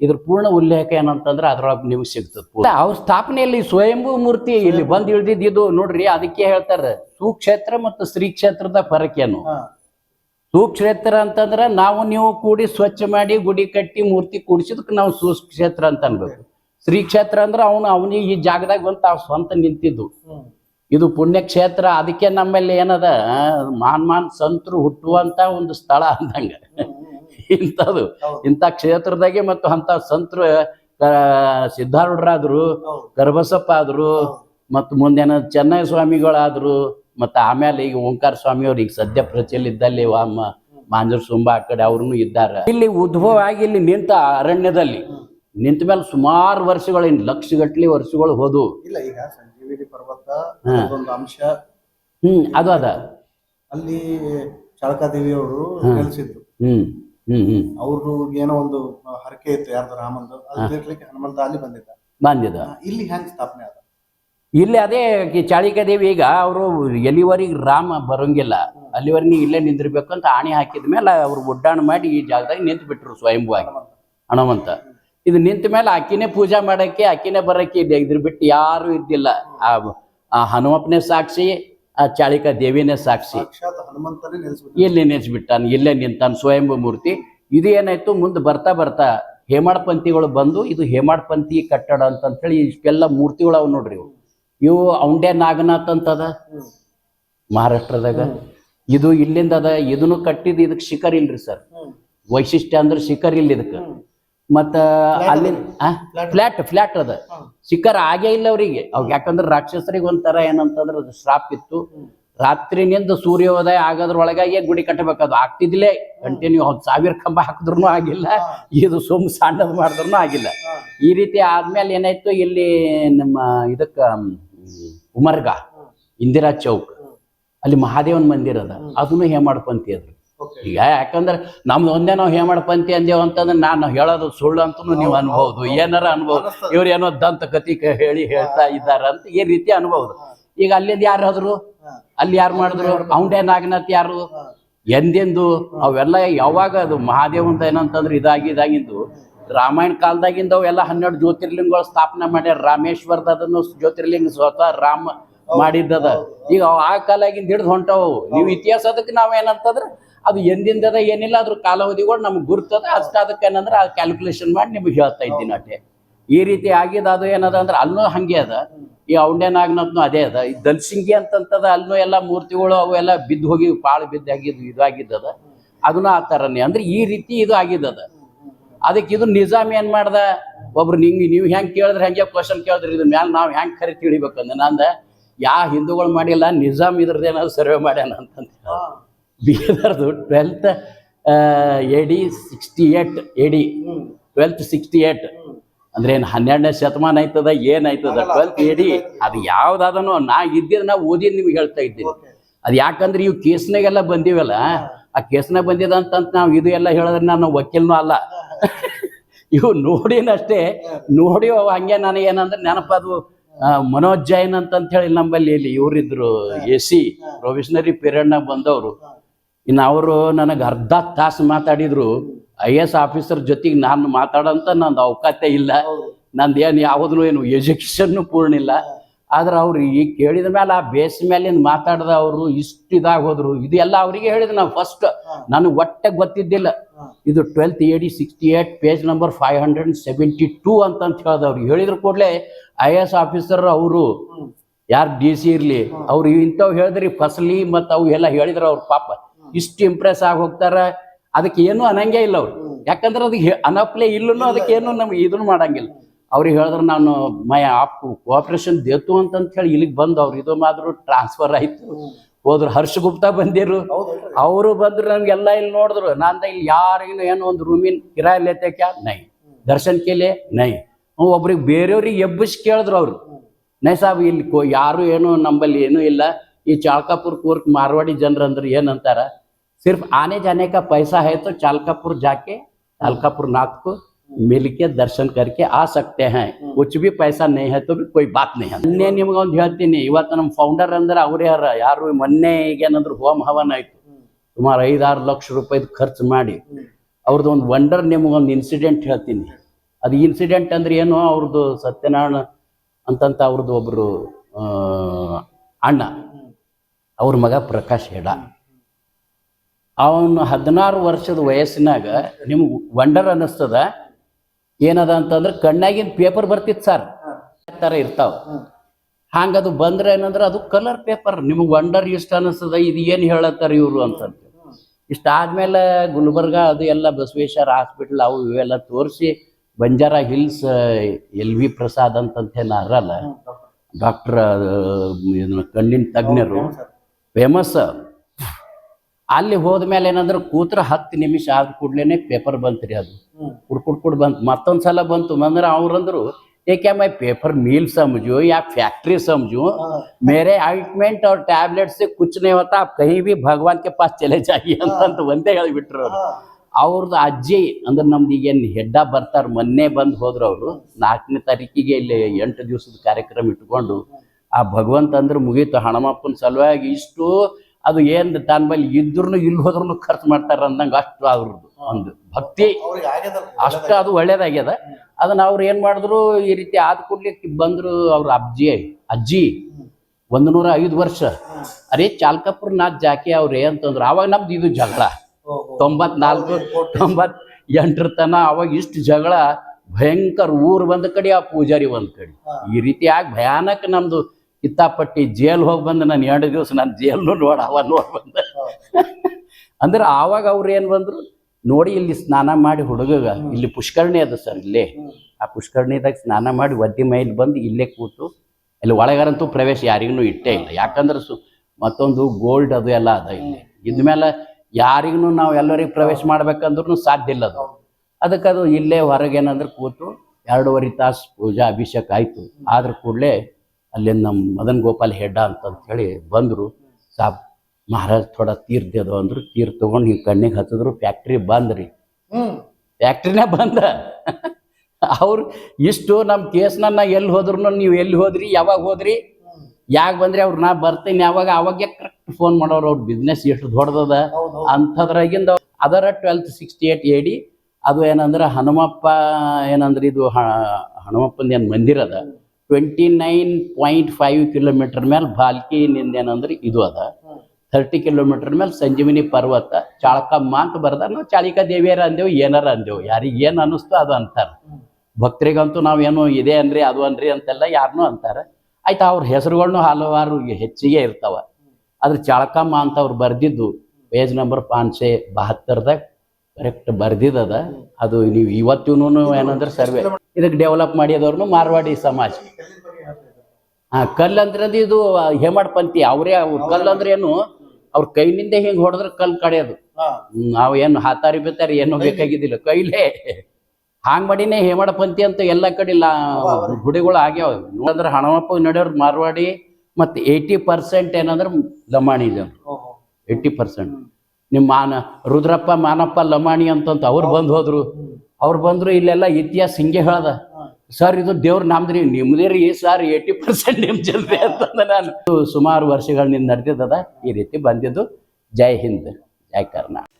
ಇದ್ರ ಪೂರ್ಣ ಉಲ್ಲೇಖ ಏನಂತಂದ್ರೆ ಅದ್ರೊಳಗೆ ನಿಮ್ಗೆ ಸಿಗ್ತದೆ ಅವ್ರ ಸ್ಥಾಪನೆಯಲ್ಲಿ ಸ್ವಯಂಭೂ ಮೂರ್ತಿ ಇಲ್ಲಿ ಬಂದು ಇಳ್ದಿದ್ದು ನೋಡ್ರಿ ಅದಕ್ಕೆ ಹೇಳ್ತಾರೆ ಸುಕ್ಷೇತ್ರ ಮತ್ತು ಶ್ರೀ ಕ್ಷೇತ್ರದ ಹಾ. ಸುಕ್ಷೇತ್ರ ಅಂತಂದ್ರೆ ನಾವು ನೀವು ಕೂಡಿ ಸ್ವಚ್ಛ ಮಾಡಿ ಗುಡಿ ಕಟ್ಟಿ ಮೂರ್ತಿ ಕೂಡಿಸಿದಕ್ಕೆ ನಾವು ಸುಕ್ಷೇತ್ರ ಅಂತ ಅನ್ಬೇಕು. ಶ್ರೀ ಕ್ಷೇತ್ರ ಅಂದ್ರೆ ಅವನು ಅವನಿಗೆ ಈ ಜಾಗದಾಗ ಬಂದು ತಾವು ಸ್ವಂತ ನಿಂತಿದ್ದು. ಇದು ಇದು ಪುಣ್ಯಕ್ಷೇತ್ರ ಅದಕ್ಕೆ ನಮ್ಮಲ್ಲಿ ಏನದ ಮಾನ್ ಮಾನ್ ಸಂತರು ಹುಟ್ಟುವಂತ ಒಂದು ಸ್ಥಳ ಅಂದಂಗ. ಇಂಥದ್ದು. ಇಂಥ ಕ್ಷೇತ್ರದಾಗೆ ಮತ್ತು ಅಂತ ಸಂತರು ಸಿದ್ಧಾರೂಢರಾದ್ರು ಗರ್ಭಸಪ್ಪ ಆದ್ರು ಮತ್ತು ಮುಂದೇನ ಚೆನ್ನೈ ಸ್ವಾಮಿಗಳಾದ್ರು ಮತ್ತು ಆಮೇಲೆ ಈಗ ಓಂಕಾರ ಸ್ವಾಮಿಯವ್ರು ಈಗ ಸದ್ಯ ಪ್ರಚಲಿದ್ದಲ್ಲಿ ಮಾಂಜರ್ ಸುಂಬ ಆ ಕಡೆ ಅವ್ರೂ ಇದ್ದಾರೆ. ಇಲ್ಲಿ ಉದ್ಭವ ಆಗಿ ಇಲ್ಲಿ ನಿಂತ ಅರಣ್ಯದಲ್ಲಿ ನಿಂತ ಮೇಲೆ ಸುಮಾರು ವರ್ಷಗಳು ಇನ್ನು ಲಕ್ಷಗಟ್ಟಲೆ ವರ್ಷಗಳು ಹೋದು ಇಲ್ಲ ಈಗ ಸಂಜೀವಿನಿ ಪರ್ವತ ಒಂದು ಅಂಶ. ಹ್ಮ್ ಅದು ಅದ. ಅಲ್ಲಿ ಚಳಕಾದೇವಿ ಅವರು ಹಾ. ನೆಲೆಸಿದ್ರು. ಹ್ಮ್ ಹ್ಮ್ ಹ್ಮ್. ಅವ್ರದ್ದು ಏನೋ ಒಂದು ಹರಕೆ ಇತ್ತು ಯಾರ್ದು ರಾಮಂದು. ಅದು ಹನುಮಂತ ಅಲ್ಲಿ ಬಂದಿದ್ದ. ಬಂದಿದ್ದ. ಇಲ್ಲಿ ಹೆಂಗ್ ಸ್ಥಾಪನೆ ಆದ? ಇಲ್ಲಿ ಅದೇ ಚಾಳಿಕಾ ದೇವಿ ಈಗ ಅವರು ಎಲ್ಲಿವರೆಗೆ ರಾಮ ಬರೋಂಗಿಲ್ಲ ಅಲ್ಲಿವರೆಗೆ ಇಲ್ಲೇ ನಿಂದಿರ್ಬೇಕು ಅಂತ ಆಣೆ ಹಾಕಿದ ಮೇಲೆ ಅವ್ರು ಉಡ್ಡಾಣ ಮಾಡಿ ಈ ಜಾಗದಾಗ ನಿಂತು ಬಿಟ್ರು ಸ್ವಯಂಭವಾಗಿ. ಹನುಮಂತ ಇದು ನಿಂತ ಮೇಲೆ ಅಕ್ಕಿನೇ ಪೂಜಾ ಮಾಡಕ್ಕೆ ಅಕ್ಕಿನೇ ಬರಕ್ಕೆ ಇದೆ ಇದ್ರ ಬಿಟ್ಟು ಯಾರು ಇದ್ದಿಲ್ಲ. ಆ ಆ ಹನುಮಪ್ಪನೇ ಸಾಕ್ಷಿ ಆ ಚಾಳಿಕಾ ದೇವಿನೇ ಸಾಕ್ಷಿ. ಇಲ್ಲಿ ನಿಲ್ಸ್ಬಿಟ್ಟಾನ ಇಲ್ಲೇ ನಿಂತಾನ ಸ್ವಯಂಭೂ ಮೂರ್ತಿ. ಇದು ಏನಾಯ್ತು ಮುಂದೆ ಬರ್ತಾ ಬರ್ತಾ ಹೇಮಾಡ್ ಪಂಥಿಗಳು ಬಂದು ಇದು ಹೇಮಾಡ್ ಪಂಥಿ ಕಟ್ಟಡ ಅಂತಂತೇಳಿ ಇಷ್ಟೆಲ್ಲ ಮೂರ್ತಿಗಳು ಅವು ನೋಡ್ರಿ ಇವು. ಇವು ಔಂಡೆ ನಾಗನಾಥ್ ಅಂತದ? ಮಹಾರಾಷ್ಟ್ರದಾಗ. ಇದು ಇಲ್ಲಿಂದ ಅದ ಇದನ್ನು ಕಟ್ಟಿದ ಇದಕ್ ಶಿಖರ್ ಇಲ್ರಿ ಸರ್. ವೈಶಿಷ್ಟ್ಯ ಅಂದ್ರೆ ಶಿಖರ್ ಇಲ್ಲ ಇದಕ್ಕೆ. ಮತ್ತ ಅಲ್ಲಿ ಫ್ಲಾಟ್ ಫ್ಲಾಟ್ ಅದ. ಶಿಖರ್ ಆಗೇ ಇಲ್ಲ ಅವರಿಗೆ. ಅವ್ ಯಾಕಂದ್ರೆ ರಾಕ್ಷಸರಿಗೆ ಒಂಥರ ಏನಂತಂದ್ರೆ ಅದು ಶ್ರಾಪ್ ಇತ್ತು. ರಾತ್ರಿನಿಂದ ಸೂರ್ಯೋದಯ ಆಗೋದ್ರೊಳಗಾಗಿ ಗುಡಿ ಕಟ್ಟಬೇಕದು ಆಗ್ತಿದ್ಲೇ. ಕಂಟಿನ್ಯೂ ಹತ್ತು ಸಾವಿರ ಕಂಬ ಹಾಕಿದ್ರು ಆಗಿಲ್ಲ. ಇದು ಸುಮ್ ಸಣ್ಣದು ಮಾಡಿದ್ರು ಆಗಿಲ್ಲ. ಈ ರೀತಿ ಆದ್ಮೇಲೆ ಏನಾಯ್ತು ಇಲ್ಲಿ ನಮ್ಮ ಇದಕ್ಕ ಉಮರ್ಗ ಇಂದಿರಾ ಚೌಕ್. ಅಲ್ಲಿ ಮಹಾದೇವನ ಮಂದಿರ ಅದ. ಅದನ್ನು ಹೇ ಪಂಥಿ ಅದ್ರಿ ಈಗ ಯಾಕಂದ್ರೆ ನಮ್ದು ಒಂದೇ ನಾವು ಹೇ ಮಾಡ್ಕೊಂತಿ ಅಂದೇವು ಅಂತಂದ್ರೆ ನಾನು ಹೇಳೋದು ಸುಳ್ಳು ಅಂತೂ ನೀವು ಅನ್ಬಹುದು. ಏನಾರ ಅನ್ಬಹುದು. ಇವ್ರು ಏನೋ ದಂತ ಕತಿ ಹೇಳಿ ಹೇಳ್ತಾ ಇದ್ದಾರ ಅಂತ ಈ ರೀತಿ ಅನ್ಬಹುದು. ಈಗ ಅಲ್ಲಿಂದ ಯಾರು ಹೋದ್ರು? ಅಲ್ಲಿ ಯಾರು ಮಾಡಿದ್ರು? ಔಂಡೆ ನಾಗನಾಥ್ ಯಾರು? ಎಂದೆಂದು? ಅವೆಲ್ಲ ಯಾವಾಗ ಅದು ಮಹಾದೇವಂತ ಏನಂತಂದ್ರೆ ಇದಾಗಿ ಇದಾಗಿದ್ದು ರಾಮಾಯಣ ಕಾಲದಾಗಿಂದ ಅವೆಲ್ಲ ಹನ್ನೆರಡು ಜ್ಯೋತಿರ್ಲಿಂಗಗಳು ಸ್ಥಾಪನೆ ಮಾಡ್ಯಾರ. ರಾಮೇಶ್ವರದ ಅದನ್ನು ಜ್ಯೋತಿರ್ಲಿಂಗ ಸ್ವತಃ ರಾಮ ಮಾಡಿದ್ದದ ಈಗ ಅವು ಆ ಕಾಲಾಗಿಂದ ಹಿಡಿದು ಹೊಂಟವು. ನೀವು ಇತಿಹಾಸ ಅದಕ್ಕೆ ನಾವೇನಂತಂದ್ರೆ ಅದು ಎಂದಿಂದದ ಏನಿಲ್ಲ ಅದ್ರ ಕಾಲಾವಧಿಗಳು ನಮ್ಗೆ ಗುರ್ತದ. ಅಷ್ಟ ಅದಕ್ಕೆ ಏನಂದ್ರೆ ಆ ಕ್ಯಾಲ್ಕುಲೇಷನ್ ಮಾಡಿ ನಿಮ್ಗೆ ಹೇಳ್ತಾ ಇದ್ದೀನಿ ಅಷ್ಟೇ. ಈ ರೀತಿ ಆಗಿದ ಅದು ಏನದ ಅಂದ್ರೆ ಅಲ್ಲೂ ಹಂಗೆ ಅದ. ಈ ಔಂಡೆ ನಾಗನಾಥ್ನು ಅದೇ ಅದ. ಈ ದಲ್ಸಿಂಗಿ ಅಂತಂತದ ಅಲ್ಲೂ ಎಲ್ಲ ಮೂರ್ತಿಗಳು ಅವು ಎಲ್ಲ ಬಿದ್ದು ಹೋಗಿ ಪಾಳು ಬಿದ್ದು ಆಗಿದ್ದು ಇದಾಗಿದ್ದದ. ಅದನ್ನು ಆ ಥರನೇ ಅಂದ್ರೆ ಈ ರೀತಿ ಇದು ಆಗಿದ್ದದ. ಅದಕ್ಕೆ ಇದು ನಿಜಾಮ್ ಏನ್ ಮಾಡ್ದ? ಒಬ್ರು ನಿಂಗೆ ನೀವು ಹೆಂಗ್ ಕೇಳಿದ್ರೆ ಹೆಂಗೆ ಕ್ವಶನ್ ಕೇಳಿದ್ರಿ ಇದ್ರ ಮ್ಯಾಲೆ ನಾವು ಹೆಂಗ್ ಕರೆ ತಿಳಿಬೇಕಂದ್ರೆ ನಂದ ಯಾ ಹಿಂದೂಗಳು ಮಾಡಿಲ್ಲ ನಿಜಾಮ್ ಇದ್ರದ್ದೇನಾದ್ರು ಸರ್ವೆ ಮಾಡ್ಯಾನ ಅಂತಂತ ಹಾ. ಬೀದರ್ದು twelfth AD sixty eight A D twelfth sixty eight ಅಂದ್ರೆ ಏನು ಹನ್ನೆರಡನೇ ಶತಮಾನ ಆಯ್ತದ ಏನಾಯ್ತದ ಟ್ವೆಲ್ತ್ ಟ್ವೆಲ್ತ್ ಡಿ ಅದು ಯಾವ್ದಾದನೋ ನಾ ಇದ್ದಿದ್ ನಾ ಓದಿ ನಿಮ್ಗೆ ಹೇಳ್ತಾ ಇದ್ದೀನಿ. ಅದ್ ಅದು ಯಾಕಂದ್ರೆ ಇವು ಕೇಸ್ನಾಗೆಲ್ಲ ಬಂದಿವಲ್ಲ ಆ ಕೇಸ್ನಾಗ ಬಂದಿದ ಅಂತಂತ ನಾವು ಇದು ಎಲ್ಲ ಹೇಳಿದ್ರೆ ನಾನು ವಕೀಲ್ನೂ ಅಲ್ಲ. ಇವು ನೋಡಿನಷ್ಟೇ ನೋಡಿ ಅವ ಹಂಗೆ ನನಗೆ ಏನಂದ್ರೆ ನೆನಪದು ಮನೋಜ್ ಜೈನ್ ಅಂತ ಹೇಳಿ ನಮ್ಮಲ್ಲಿ ಇಲ್ಲಿ ಇವರಿದ್ರು ಎ ಸಿ ಪ್ರೊವಿಷನರಿ ಪೀರಿಯಡ್ನಾಗ ಬಂದವರು. ಇನ್ನು ಅವರು ನನಗೆ ಅರ್ಧ ತಾಸು ಮಾತಾಡಿದ್ರು ಐ ಎಸ್ ಆಫೀಸರ್ ಜೊತೆಗೆ ನಾನು ಮಾತಾಡೋಂತ ನಂದು ಅವಕಾಶ ಇಲ್ಲ. ನಂದು ಏನು ಯಾವುದೂ ಏನು ಎಜುಕೇಷನ್ನು ಪೂರ್ಣ ಇಲ್ಲ. ಆದ್ರೆ ಅವ್ರು ಈ ಕೇಳಿದ ಮೇಲೆ ಆ ಬೇಸ್ ಮೇಲಿಂದ ಮಾತಾಡ್ದ ಅವರು ಇಷ್ಟು ಇದಾಗ ಹೋದ್ರು. ಇದೆಲ್ಲ ಅವರಿಗೆ ಹೇಳಿದ್ರು ನಾವು ಫಸ್ಟ್ ನನಗೆ ಒಟ್ಟೆ ಗೊತ್ತಿದ್ದಿಲ್ಲ. ಇದು twelfth A D sixty eight page number five hundred seventy two ಅಂತಂತ ಹೇಳ್ದವ್ರು. ಹೇಳಿದ್ರ ಕೂಡಲೇ ಐ ಎಸ್ ಆಫೀಸರ್ ಅವರು, ಯಾರು ಡಿ ಸಿ ಇರಲಿ, ಅವ್ರು ಇಂಥವು ಹೇಳಿದ್ರಿ, ಫಸಲಿ ಮತ್ತು ಅವು ಎಲ್ಲ ಹೇಳಿದ್ರು ಅವ್ರ ಪಾಪ. ಇಷ್ಟು ಇಂಪ್ರೆಸ್ ಆಗಿ ಹೋಗ್ತಾರೆ. ಅದಕ್ಕೆ ಏನು ಅನ್ನಂಗೇ ಇಲ್ಲ ಅವ್ರು. ಯಾಕಂದ್ರೆ ಅದಕ್ಕೆ ಅನಪ್ಲೆ ಇಲ್ಲೂ ಅದಕ್ಕೆ ಏನು ನಮ್ಗೆ ಇದನ್ನು ಮಾಡಂಗಿಲ್ಲ. ಅವ್ರಿಗೆ ಹೇಳಿದ್ರೆ ನಾನು, ಮೈ ಆಪ್ ಕೋಆಪ್ರೇಷನ್ ದೇತು ಅಂತಂತ ಹೇಳಿ ಇಲ್ಲಿಗೆ ಬಂದು ಅವ್ರು, ಇದು ಮಾದ್ರು ಟ್ರಾನ್ಸ್ಫರ್ ಆಯ್ತು. ಹೋದ್ರು ಹರ್ಷ ಗುಪ್ತಾ ಬಂದಿರು ಅವರು ಬಂದ್ರು ನನ್ಗೆಲ್ಲ ಇಲ್ಲಿ ನೋಡಿದ್ರು. ನಾನು ಇಲ್ಲಿ ಯಾರಿಗೂ ಏನು ಒಂದು ರೂಮಿನ ಇರಲೈತೇಕ ನೈ. ದರ್ಶನ್ ಕೇಳಿ ನೈ. ಒಬ್ರಿಗೆ ಬೇರೆಯವ್ರಿಗೆ ಎಬ್ಬಿಸಿ ಕೇಳಿದ್ರು ಅವ್ರು. ನೈ ಸಾಬ್ ಇಲ್ಲಿ ಯಾರು ಏನು ನಂಬಲ್ಲಿ ಏನೂ ಇಲ್ಲ. ಈ ಚಾಳ್ಕಾಪುರ್ ಕೂರ್ಕ್ ಮಾರ್ವಾಡಿ ಜನರಂದ್ರೆ ಏನಂತಾರ? ಸಿರ್ಫ್ ಆನೆ ಜಾನೆ ಪೈಸಾ ಆಯ್ತು ತೋ ಚಾಲ್ಕಾಪುರ್ ಜಾಕೆ ಚಾಲ್ಕಾಪುರ್ ನಾಕು मिल के दर्शन करके आ सकते हैं कुछ भी पैसा नहीं है तो भी कोई बात नहीं है ಮೊನ್ನೆ ನಿಮ್ಗೆ ಒಂದು ಹೇಳ್ತೀನಿ ಇವತ್ತು ನಮ್ಮ ಫೌಂಡರ್ ಅಂದ್ರೆ ಅವರೇ ಯಾರ ಯಾರು ಮೊನ್ನೆ ಈಗೇನಂದ್ರೆ ಹೋಮ ಹವನ ಆಯ್ತು ಸುಮಾರು ಐದಾರು ಲಕ್ಷ ರೂಪಾಯಿದು ಖರ್ಚು ಮಾಡಿ ಅವ್ರದ್ದು ಒಂದು ವಂಡರ್ ನಿಮ್ಗೊಂದು ಇನ್ಸಿಡೆಂಟ್ ಹೇಳ್ತೀನಿ ಅದು ಇನ್ಸಿಡೆಂಟ್ ಅಂದ್ರೆ ಏನು ಅವ್ರದ್ದು ಸತ್ಯನಾರಾಯಣ ಅಂತಂತ ಅವ್ರದ್ದು ಒಬ್ಬರು ಅಣ್ಣ ಅವ್ರ ಮಗ ಪ್ರಕಾಶ್ ಹೆಡ ಅವನು ಹದಿನಾರು ವರ್ಷದ ವಯಸ್ಸಿನಾಗ ನಿಮ್ಗೆ ವಂಡರ್ ಅನ್ನಿಸ್ತದ ಏನದ ಅಂತಂದ್ರೆ ಕಣ್ಣಾಗಿನ ಪೇಪರ್ ಬರ್ತಿತ್ತು ಸರ್ ಥರ ಇರ್ತಾವ. ಹಂಗದು ಬಂದ್ರೆ ಏನಂದ್ರೆ ಅದು ಕಲರ್ ಪೇಪರ್ ನಿಮಗೆ ವಂಡರ್ ಇಷ್ಟ ಅನಿಸ್ತದ ಇದು ಏನು ಹೇಳತ್ತಾರ ಇವರು ಇಷ್ಟ ಆದ್ಮೇಲೆ ಗುಲ್ಬರ್ಗ ಅದು ಎಲ್ಲ ಬಸವೇಶ್ವರ ಹಾಸ್ಪಿಟ್ಲ್ ಅವು ಇವೆಲ್ಲ ತೋರಿಸಿ Banjara hills L V Prasad ಅಂತಂತೇನು ಅರಲ್ಲ ಡಾಕ್ಟರ್. ಕಣ್ಣಿನ ತಜ್ಞರು. ಫೇಮಸ್ ಅಲ್ಲಿ ಹೋದ್ಮೇಲೆ ಏನಂದ್ರೆ ಕೂತ್ರ ಹತ್ತು ನಿಮಿಷ ಆದ ಕೂಡ್ಲೇನೆ ಪೇಪರ್ ಬಂತ್ರಿ ಅದು ಕುಡ್ ಕುಡ್ ಕುಡ್ ಬಂತು ಮತ್ತೊಂದು ಸಲ ಬಂತು ಅಂದ್ರೆ ಅವ್ರಂದ್ರು ಏಕೆ मैं पेपर मिल समझो या फैक्ट्री समझो मेरे आइटमेंट और टैबलेट से कुछ नहीं होता आप कहीं भी भगवान के पास चले जाइए ಅಂತ ಒಂದೇ ಹೇಳಿಬಿಟ್ರು ಅವ್ರು ಅವ್ರದ್ದು ಅಜ್ಜಿ ಅಂದ್ರೆ ನಮ್ದು ಈಗೇನು ಹೆಡ್ಡ ಬರ್ತಾರ ಮೊನ್ನೆ ಬಂದು ಹೋದ್ರು ಅವರು ನಾಲ್ಕನೇ ತಾರೀಕಿಗೆ ಇಲ್ಲಿ ಎಂಟು ದಿವಸದ ಕಾರ್ಯಕ್ರಮ ಇಟ್ಕೊಂಡು ಆ ಭಗವಂತ ಅಂದ್ರೆ ಮುಗೀತು ಹಣಮಪ್ಪನ ಸಲುವಾಗಿ ಇಷ್ಟು ಅದು ಏನು ತಾನ್ ಬಳಿ ಇದ್ರೂ ಇಲ್ಲಿ ಹೋದ್ರೂ ಖರ್ಚು ಮಾಡ್ತಾರ ಅಂದಂಗ ಅಷ್ಟು ಅವ್ರದ್ದು ಒಂದು. ಭಕ್ತಿ ಅಷ್ಟ ಅದು ಒಳ್ಳೇದಾಗ್ಯದ. ಅದನ್ನ ಅವ್ರು ಏನ್ ಮಾಡಿದ್ರು ಈ ರೀತಿ ಆದ ಕೂಡ್ಲಿಕ್ಕೆ ಬಂದ್ರು ಅವ್ರ ಅಜ್ಜಿ ಅಜ್ಜಿ ಒಂದು ನೂರ ಐದು ವರ್ಷ. ಅರೇ ಚಾಲ್ಕಪುರ್ ನಾಥ್ ಜಾಕೆ ಅವ್ರೆ ಅಂತಂದ್ರು. ಅವಾಗ ನಮ್ದು ಇದು ಜಗಳ. ತೊಂಬತ್ನಾಲ್ಕು ತೊಂಬತ್ ಎಂಟರ ತನ ಅವಾಗ ಇಷ್ಟು ಜಗಳ. ಭಯಂಕರ ಊರ್ ಒಂದ್ ಕಡೆ ಆ ಪೂಜಾರಿ ಒಂದ್ ಕಡೆ. ಈ ರೀತಿಯಾಗಿ ಭಯಾನಕ ನಮ್ದು ಕಿತ್ತಾಪಟ್ಟಿ ಜೇಲ್ ಹೋಗಿ ಬಂದು ನಾನು ಎರಡು ದಿವಸ ನಾನು ಜೇಲ್ನು ನೋಡ ಅವ ನೋಡಿ ಬಂದ. ಅಂದ್ರೆ ಆವಾಗ ಅವ್ರು ಏನು ಬಂದರು, ನೋಡಿ ಇಲ್ಲಿ ಸ್ನಾನ ಮಾಡಿ ಹುಡುಗಗ, ಇಲ್ಲಿ ಪುಷ್ಕರಣಿ ಅದ ಸರ್ ಇಲ್ಲಿ. ಆ ಪುಷ್ಕರಣಿದಾಗ ಸ್ನಾನ ಮಾಡಿ ಒದ್ದೆ ಮೈಲಿ ಬಂದು ಇಲ್ಲೇ ಕೂತು ಇಲ್ಲಿ ಒಳಗಾರಂತೂ ಪ್ರವೇಶ ಯಾರಿಗೂ ಇಟ್ಟೇ ಇಲ್ಲ. ಯಾಕಂದ್ರೆ ಸು ಮತ್ತೊಂದು ಗೋಲ್ಡ್ ಅದು ಎಲ್ಲ ಅದ ಇಲ್ಲಿ. ಇದ್ಮೇಲೆ ಯಾರಿಗೂ ನಾವು ಎಲ್ಲರಿಗೆ ಪ್ರವೇಶ ಮಾಡ್ಬೇಕಂದ್ರೂ ಸಾಧ್ಯ ಇಲ್ಲ ಅದು. ಅದಕ್ಕೆ ಅದು ಇಲ್ಲೇ ಹೊರಗೆ ಏನಂದ್ರೆ ಕೂತು, ಎರಡೂವರೆ ತಾಸು ಪೂಜಾ, ಅಭಿಷೇಕ ಆಯಿತು. ಆದ್ರ ಕೂಡಲೇ ಅಲ್ಲಿಂದ ನಮ್ಮ ಮದನ್ ಗೋಪಾಲ್ ಹೆಡ್ಡ ಅಂತಂತ ಹೇಳಿ ಬಂದರು. ಸಾಬ್ ಮಹಾರಾಜ್ ಥೋಡ ತೀರ್ ದೇದು ಅಂದ್ರು. ತೀರ್ ತೊಗೊಂಡು ಹಿಂಗೆ ಕಣ್ಣಿಗೆ ಹತ್ತಿದ್ರು ಫ್ಯಾಕ್ಟ್ರಿ ಬಂದ್ರಿ ರೀ. ಫ್ಯಾಕ್ಟ್ರಿನೇ ಬಂದ. ಅವ್ರು ಇಷ್ಟು ನಮ್ಮ ಕೇಸ್ನ ಎಲ್ಲಿ ಹೋದ್ರು ನೀವು ಎಲ್ಲಿ ಹೋದ್ರಿ? ಯಾವಾಗ ಹೋದ್ರಿ? ಯಾಕೆ ಬಂದ್ರಿ? ಅವ್ರು ನಾ ಬರ್ತೀನಿ. ಯಾವಾಗ ಅವಾಗೆ ಕರೆಕ್ಟ್ ಫೋನ್ ಮಾಡೋರು ಅವ್ರ ಬಿಸ್ನೆಸ್ ಎಷ್ಟು ದೊಡ್ಡದದ? ಅಂಥದ್ರಾಗಿಂದ ಅದರ ಟ್ವೆಲ್ತ್ ಸಿಕ್ಸ್ಟಿ ಏಟ್ ಡಿ ಅದು ಏನಂದ್ರೆ ಹನುಮಪ್ಪ ಏನಂದ್ರೆ ಇದು ಹನುಮಪ್ಪನ ಏನು ಮಂದಿರ ಅದ. Twenty nine point five kilometre ಮೇಲೆ ಬಾಲ್ಕಿನಿಂದ ಏನಂದ್ರೆ ಇದು ಅದ. ಥರ್ಟಿ ಕಿಲೋಮೀಟರ್ ಮೇಲೆ ಸಂಜೀವಿನಿ ಪರ್ವತ ಚಾಳಕಮ್ಮ ಅಂತ ಬರ್ದ, ನಾವು ಚಾಳಿಕಾ ದೇವಿಯರ ಅಂದೇವು, ಏನಾರ ಅಂದೇವು. ಯಾರಿಗೆ ಏನು ಅನ್ನಿಸ್ತೋ ಅದು ಅಂತಾರೆ. ಭಕ್ತರಿಗಂತೂ ನಾವೇನು ಇದೆ ಅನ್ರಿ, ಅದು ಅನ್ರಿ ಅಂತೆಲ್ಲ ಯಾರನ್ನೂ ಅಂತಾರೆ. ಆಯ್ತಾ, ಅವ್ರ ಹೆಸರುಗಳ್ನು ಹಲವಾರು ಹೆಚ್ಚಿಗೆ ಇರ್ತಾವ. ಆದ್ರೆ ಚಾಳಕಮ್ಮ ಅಂತ ಅವ್ರು ಬರ್ದಿದ್ದು ಪೇಜ್ ನಂಬರ್ ಪಾನ್ಸೆ, ಬಹತ್ತರದಾಗ ಕರೆಕ್ಟ್ ಬರ್ದಿದದ. ಅದು ನೀವು ಇವತ್ತಿನೂ ಏನಂದ್ರೆ ಸರ್ವೆ. ಇದಕ್ಕೆ ಡೆವಲಪ್ ಮಾಡಿದವ್ರನ್ನು ಮಾರ್ವಾಡಿ ಸಮಾಜ. ಹಾ ಕಲ್ಲಂದ್ರೆ ಇದು ಹೇಮಡ್ ಪಂಥಿ. ಅವರೇ ಅವ್ರು ಕಲ್ಲಂದ್ರೆ ಏನು ಅವ್ರ ಕೈನಿಂದ ಹಿಂಗ್ ಹೊಡೆದ್ರೆ ಕಲ್ ಕಡೆಯೋದು. ನಾವು ಏನು ಹಾತಾರಿ ಬಿತ್ತಾರಿ ಏನು ಬೇಕಾಗಿದ್ದಿಲ್ಲ. ಕೈಲೇ. ಹಾಂಗ್ ಮಾಡಿನೇ ಹೇಮಾಡ ಪಂಥಿ ಅಂತ ಎಲ್ಲ ಕಡೆ ಲಾ ಗುಡಿಗಳು ಆಗ್ಯಾವ. ನೋಡಿದ್ರೆ ಹಣಮಪ್ಪ ನಡೆಯೋರು ಮಾರ್ವಾಡಿ ಮತ್ತೆ ಏಯ್ಟಿ ಪರ್ಸೆಂಟ್ ಏನಂದ್ರೆ ಲಮಾಣಿ ಜನರು ಓಹೋ ಏಯ್ಟಿ ಪರ್ಸೆಂಟ್ ನಿಮ್ಮ ಮಾನ ರುದ್ರಪ್ಪ ಮಾನಪ್ಪ ಲಮಾಣಿ ಅಂತಂತ ಅವ್ರು ಬಂದು ಹೋದ್ರು. ಅವ್ರು ಬಂದ್ರು ಇಲ್ಲೆಲ್ಲ ಇತಿಹಾಸ ಹಿಂಗೆ ಹೇಳ್ದ. ಸರ್ ಇದು ದೇವ್ರ ನಮ್ದ್ರಿ ನಿಮ್ದೇ ರೀ ಸರ್ ಏಯ್ಟಿ ಪರ್ಸೆಂಟ್ ನಿಮ್ ಜಲ್ದಿ ಅಂತಂದ ನಾನು. ಸುಮಾರು ಸುಮಾರು ವರ್ಷಗಳಿಂದ ನಡೆದಿದ್ದದ ಈ ರೀತಿ ಬಂದಿದ್ದು. ಜೈ ಹಿಂದ್ ಜೈ ಕರ್ನಾಟಕ.